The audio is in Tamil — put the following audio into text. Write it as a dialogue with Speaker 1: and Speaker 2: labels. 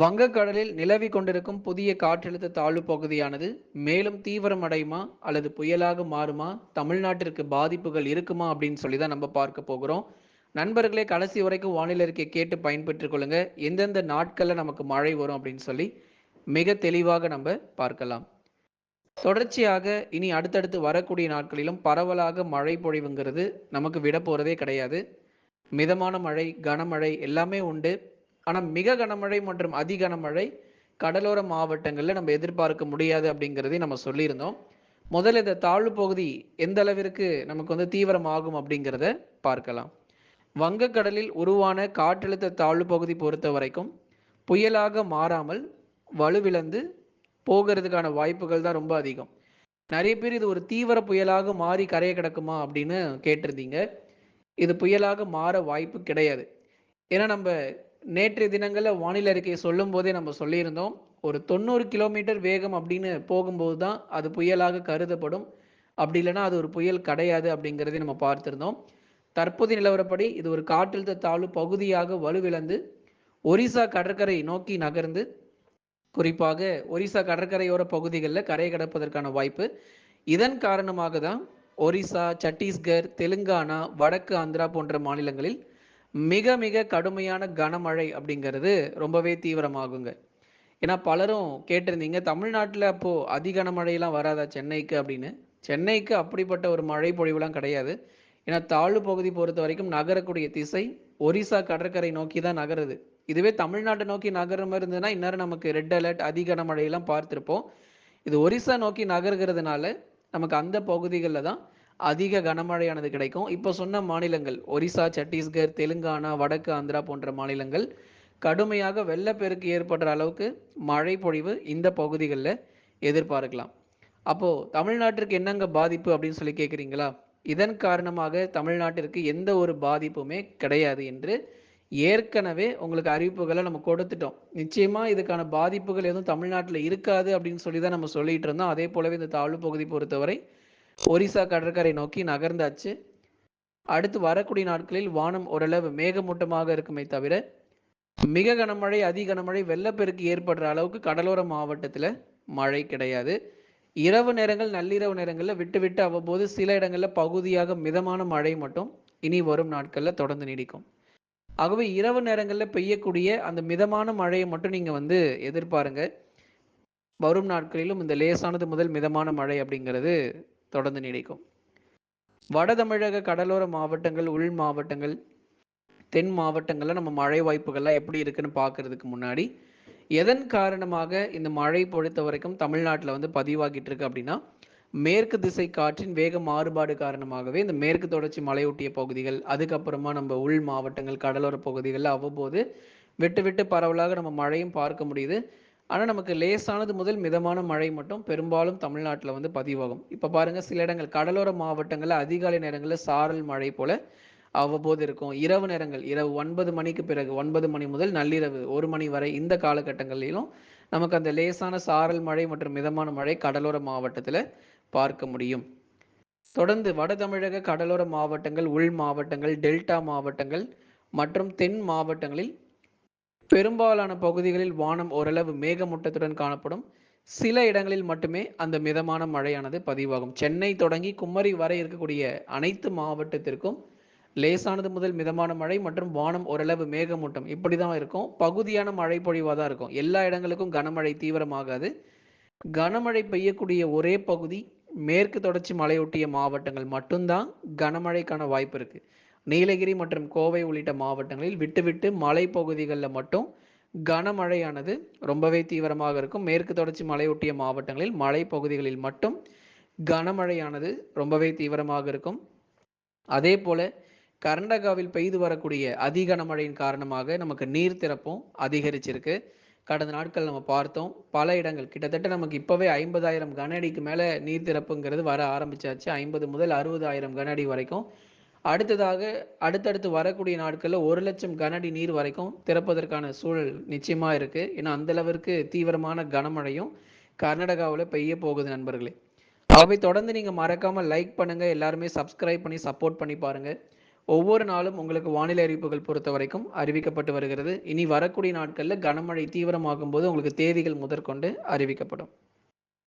Speaker 1: வங்கக்கடலில் நிலவி கொண்டிருக்கும் புதிய காற்றழுத்த தாழ்வு பகுதியானது மேலும் தீவிரமடையுமா அல்லது புயலாக மாறுமா? தமிழ்நாட்டிற்கு பாதிப்புகள் இருக்குமா? அப்படின்னு சொல்லி தான் நம்ம பார்க்க போகிறோம். நண்பர்களே கடைசி வரைக்கும் வானிலை அறிக்கை கேட்டு பயன்பெற்றுக் கொள்ளுங்க. எந்தெந்த நாட்களில் நமக்கு மழை வரும் அப்படின்னு சொல்லி மிக தெளிவாக நம்ம பார்க்கலாம். தொடர்ச்சியாக இனி அடுத்தடுத்து வரக்கூடிய நாட்களிலும் பரவலாக மழை பொழிவுங்கிறது நமக்கு விட போறதே கிடையாது. மிதமான மழை கனமழை எல்லாமே உண்டு. ஆனால் மிக கனமழை மற்றும் அதி கனமழை கடலோர மாவட்டங்களில் நம்ம எதிர்பார்க்க முடியாது அப்படிங்கிறதையும் நம்ம சொல்லியிருந்தோம். முதல்ல இந்த தாழ்வு பகுதி எந்த அளவிற்கு நமக்கு வந்து தீவிரமாகும் அப்படிங்கிறத பார்க்கலாம். வங்கக்கடலில் உருவான காற்றழுத்த தாழ்வு பகுதி பொறுத்த வரைக்கும் புயலாக மாறாமல் வலுவிழந்து போகிறதுக்கான வாய்ப்புகள் தான் ரொம்ப அதிகம். நிறைய பேர் இது ஒரு தீவிர புயலாக மாறி கரையை கிடக்குமா அப்படின்னு கேட்டிருந்தீங்க. இது புயலாக மாற வாய்ப்பு கிடையாது. ஏன்னா நம்ம நேற்றைய தினங்களில் வானிலை அறிக்கையை சொல்லும் போதே நம்ம சொல்லியிருந்தோம். ஒரு தொண்ணூறு கிலோமீட்டர் வேகம் அப்படின்னு போகும்போது தான் அது புயலாக கருதப்படும். அப்படி இல்லைன்னா அது ஒரு புயல் கிடையாது அப்படிங்கிறதை நம்ம பார்த்திருந்தோம். தற்போதைய நிலவரப்படி இது ஒரு காற்றழுத்த தாழ்வு பகுதியாக வலுவிழந்து ஒரிசா கடற்கரை நோக்கி நகர்ந்து குறிப்பாக ஒரிசா கடற்கரையோர பகுதிகளில் கரை கடப்பதற்கான வாய்ப்பு. இதன் காரணமாக தான் ஒரிசா சத்தீஸ்கர் தெலுங்கானா வடக்கு ஆந்திரா போன்ற மாநிலங்களில் மிக மிக கடுமையான கனமழை அப்படிங்கிறது ரொம்பவே தீவிரமாகுங்க. ஏன்னா பலரும் கேட்டிருந்தீங்க தமிழ்நாட்டில் அப்போது அதி கனமழையெல்லாம் வராதா சென்னைக்கு? அப்படின்னு. சென்னைக்கு அப்படிப்பட்ட ஒரு மழை பொழிவுலாம் கிடையாது. ஏன்னா தாழ்வு பகுதி பொறுத்த வரைக்கும் நகரக்கூடிய திசை ஒரிசா கடற்கரை நோக்கி தான் நகருது. இதுவே தமிழ்நாட்டை நோக்கி நகர மாதிரி இருந்ததுன்னா இந்நேரம் நமக்கு ரெட் அலர்ட் அதிகன கனமழையெல்லாம் பார்த்துருப்போம். இது ஒரிசா நோக்கி நகர்கிறதுனால நமக்கு அந்த பகுதிகளில் தான் அதிக கனமழையானது கிடைக்கும். இப்போ சொன்ன மாநிலங்கள் ஒரிசா சத்தீஸ்கர் தெலுங்கானா வடக்கு ஆந்திரா போன்ற மாநிலங்கள் கடுமையாக வெள்ளப்பெருக்கு ஏற்படுற அளவுக்கு மழை பொழிவு இந்த பகுதிகளில் எதிர்பார்க்கலாம். அப்போது தமிழ்நாட்டிற்கு என்னங்க பாதிப்பு அப்படின்னு சொல்லி கேட்குறீங்களா இதன் காரணமாக தமிழ்நாட்டிற்கு எந்த ஒரு பாதிப்புமே கிடையாது என்று ஏற்கனவே உங்களுக்கு அறிவிப்புகளை நம்ம கொடுத்துட்டோம். நிச்சயமா இதுக்கான பாதிப்புகள் எதுவும் தமிழ்நாட்டில் இருக்காது அப்படின்னு சொல்லி தான் நம்ம சொல்லிட்டு இருந்தோம். அதே போலவே இந்த தாழ்வு பகுதி பொறுத்தவரை ஒரிசா கடற்கரை நோக்கி நகர்ந்தாச்சு. அடுத்து வரக்கூடிய நாட்களில் வானம் ஓரளவு மேகமூட்டமாக இருக்குமே தவிர மிக கனமழை அதி கனமழை வெள்ளப்பெருக்கு ஏற்படுற அளவுக்கு கடலோர மாவட்டத்தில் மழை கிடையாது. இரவு நேரங்கள் நள்ளிரவு நேரங்களில் விட்டு விட்டு அவ்வப்போது சில இடங்களில் பகுதியாக மிதமான மழை மட்டும் இனி வரும் நாட்களில் தொடர்ந்து நீடிக்கும். ஆகவே இரவு நேரங்களில் பெய்யக்கூடிய அந்த மிதமான மழையை மட்டும் நீங்கள் வந்து எதிர்பாருங்க. வரும் நாட்களிலும் இந்த லேசானது முதல் மிதமான மழை அப்படிங்கிறது தொடர்ந்து நீடிக்கும். வட தமிழக கடலோர மாவட்டங்கள் உள் மாவட்டங்கள் தென் மாவட்டங்களில் நம்ம மழை வாய்ப்புகள்லாம் எப்படி இருக்குன்னு பார்க்கறதுக்கு முன்னாடி எதன் காரணமாக இந்த மழை பொறுத்த வரைக்கும் தமிழ்நாட்டில் வந்து பதிவாகிட்டு இருக்கு அப்படின்னா மேற்கு திசை காற்றின் வேக மாறுபாடு காரணமாகவே இந்த மேற்கு தொடர்ச்சி மலையொட்டிய பகுதிகள் அதுக்கப்புறமா நம்ம உள் மாவட்டங்கள் கடலோர பகுதிகளில் அவ்வப்போது விட்டு விட்டு பரவலாக நம்ம மழையும் பார்க்க முடியுது. ஆனால் நமக்கு லேசானது முதல் மிதமான மழை மட்டும் பெரும்பாலும் தமிழ்நாட்டில் வந்து பதிவாகும். இப்போ பாருங்க சில இடங்கள் கடலோர மாவட்டங்களில் அதிகாலை நேரங்களில் சாரல் மழை போல அவ்வப்போது இருக்கும். இரவு நேரங்கள் இரவு ஒன்பது மணிக்கு பிறகு ஒன்பது மணி முதல் நள்ளிரவு ஒரு மணி வரை இந்த காலகட்டங்களிலும் நமக்கு அந்த லேசான சாரல் மழை மற்றும் மிதமான மழை கடலோர மாவட்டத்தில் பார்க்க முடியும். தொடர்ந்து வட தமிழக கடலோர மாவட்டங்கள் உள் மாவட்டங்கள் டெல்டா மாவட்டங்கள் மற்றும் தென் மாவட்டங்களில் பெரும்பாலான பகுதிகளில் வானம் ஓரளவு மேகமூட்டத்துடன் காணப்படும். சில இடங்களில் மட்டுமே அந்த மிதமான மழையானது பதிவாகும். சென்னை தொடங்கி குமரி வரை இருக்கக்கூடிய அனைத்து மாவட்டத்திற்கும் லேசானது முதல் மிதமான மழை மற்றும் வானம் ஓரளவு மேகமூட்டம் இப்படி தான் இருக்கும். பகுதியான மழை பொழிவாக தான் இருக்கும். எல்லா இடங்களுக்கும் கனமழை தீவிரமாகாது. கனமழை பெய்யக்கூடிய ஒரே பகுதி மேற்கு தொடர்ச்சி மலையொட்டிய மாவட்டங்கள் மட்டும்தான் கனமழைக்கான வாய்ப்பு இருக்குது நீலகிரி மற்றும் கோவை உள்ளிட்ட மாவட்டங்களில் விட்டுவிட்டு மலைப்பகுதிகளில் மட்டும் கனமழையானது ரொம்பவே தீவிரமாக இருக்கும். மேற்கு தொடர்ச்சி மலையொட்டிய மாவட்டங்களில் மலைப்பகுதிகளில் மட்டும் கனமழையானது ரொம்பவே தீவிரமாக இருக்கும். அதே போல கர்நாடகாவில் பெய்து வரக்கூடிய அதி கனமழையின் காரணமாக நமக்கு நீர் திறப்பும் அதிகரிச்சிருக்கு. கடந்த நாட்கள் நம்ம பார்த்தோம். பல இடங்கள் கிட்டத்தட்ட நமக்கு இப்போவே ஐம்பதாயிரம் கன அடிக்கு மேலே நீர் திறப்புங்கிறது வர ஆரம்பிச்சாச்சு. ஐம்பது முதல் அறுபதாயிரம் கன அடி வரைக்கும் அடுத்ததாக அடுத்தடுத்து வரக்கூடிய நாட்களில் ஒரு லட்சம் கனடி நீர் வரைக்கும் திறப்பதற்கான சூழல் நிச்சயமாக இருக்குது ஏன்னா அந்தளவிற்கு தீவிரமான கனமழையும் கர்நாடகாவில் பெய்ய போகுது நண்பர்களே. அவை தொடர்ந்து நீங்கள் மறக்காமல் லைக் பண்ணுங்கள் எல்லாருமே சப்ஸ்கிரைப் பண்ணி சப்போர்ட் பண்ணி பாருங்கள் ஒவ்வொரு நாளும் உங்களுக்கு வானிலை அறிவிப்புகள் பொறுத்த வரைக்கும் அறிவிக்கப்பட்டு வருகிறது. இனி வரக்கூடிய நாட்களில் கனமழை தீவிரமாகும் போது உங்களுக்கு தேதிகள் முதற்கொண்டு அறிவிக்கப்படும்.